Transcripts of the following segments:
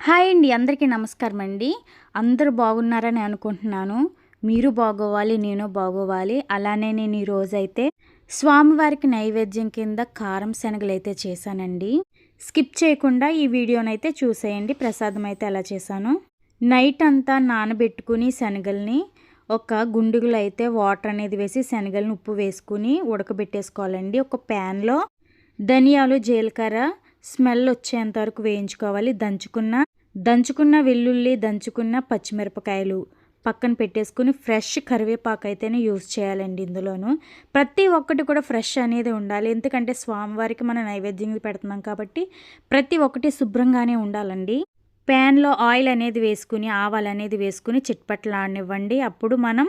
Hi అండి అందరికీ నమస్కారం అండి అందరూ బాగున్నారని అనుకుంటున్నాను. మీరు బాగోవాలి నేను బాగోవాలి. అలానే నేను ఈరోజైతే స్వామివారికి నైవేద్యం కింద కారం శనగలు అయితే చేశానండి. స్కిప్ చేయకుండా ఈ వీడియోనైతే చూసేయండి. ప్రసాదం అయితే ఎలా చేశాను. నైట్ అంతా నానబెట్టుకుని శనగల్ని ఒక గుండుగులు అయితే వాటర్ అనేది వేసి శనగలను ఉప్పు వేసుకుని ఉడకబెట్టేసుకోవాలండి. ఒక ప్యాన్లో ధనియాలు జీలకర్ర స్మెల్ వచ్చేంత వరకు వేయించుకోవాలి. దంచుకున్న దంచుకున్న వెల్లుల్లి దంచుకున్న పచ్చిమిరపకాయలు పక్కన పెట్టేసుకుని ఫ్రెష్ కరివేపాకు అయితేనే యూస్ చేయాలండి ఇందులోను. ప్రతి ఒక్కటి కూడా ఫ్రెష్ అనేది ఉండాలి. ఎందుకంటే స్వామివారికి మనం నైవేద్యం పెడుతున్నాం కాబట్టి ప్రతి ఒక్కటి శుభ్రంగానే ఉండాలండి. ప్యాన్లో ఆయిల్ అనేది వేసుకుని ఆవాలు అనేది వేసుకుని చిట్పట్లాడనివ్వండి. అప్పుడు మనం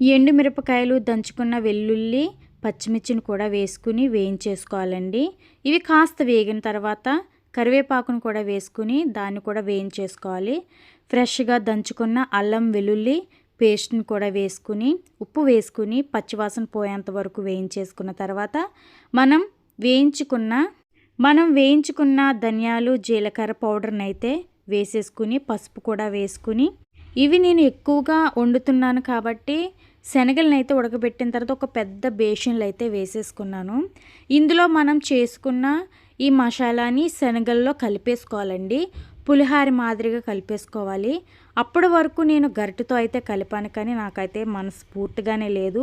ఎండుమిరపకాయలు దంచుకున్న వెల్లుల్లి పచ్చిమిర్చిని కూడా వేసుకుని వేయించేసుకోవాలండి. ఇవి కాస్త వేగిన తర్వాత కరివేపాకును కూడా వేసుకుని దాన్ని కూడా వేయించేసుకోవాలి. ఫ్రెష్గా దంచుకున్న అల్లం వెల్లుల్లి పేస్ట్ని కూడా వేసుకుని ఉప్పు వేసుకుని పచ్చివాసన పోయేంత వరకు వేయించేసుకున్న తర్వాత మనం వేయించుకున్న మనం వేయించుకున్న ధనియాలు జీలకర్ర పౌడర్ని అయితే వేసేసుకుని పసుపు కూడా వేసుకుని ఇవి నేను ఎక్కువగా వండుతున్నాను కాబట్టి శనగలను అయితే ఉడకబెట్టిన తర్వాత ఒక పెద్ద బేషన్లు అయితే వేసేసుకున్నాను. ఇందులో మనం చేసుకున్న ఈ మసాలాని శనగల్లో కలిపేసుకోవాలండి. పులిహార మాదిరిగా కలిపేసుకోవాలి. అప్పటి వరకు నేను గరిటతో అయితే కలిపాను కానీ నాకైతే మనస్ఫూర్తిగానే లేదు.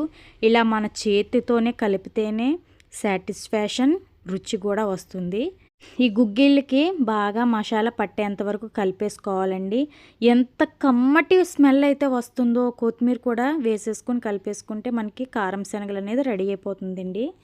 ఇలా మన చేతితోనే కలిపితేనే సాటిస్ఫాక్షన్ రుచి కూడా వస్తుంది. ఈ గుగ్గిళ్ళకి బాగా మసాలా పట్టేంత వరకు కలిపేసుకోవాలండి. ఎంత కమ్మటి స్మెల్ అయితే వస్తుందో కొత్తిమీర కూడా వేసేసుకొని కలిపేసుకుంటే మనకి కారం శనగలు అనేది రెడీ అయిపోతుందండి.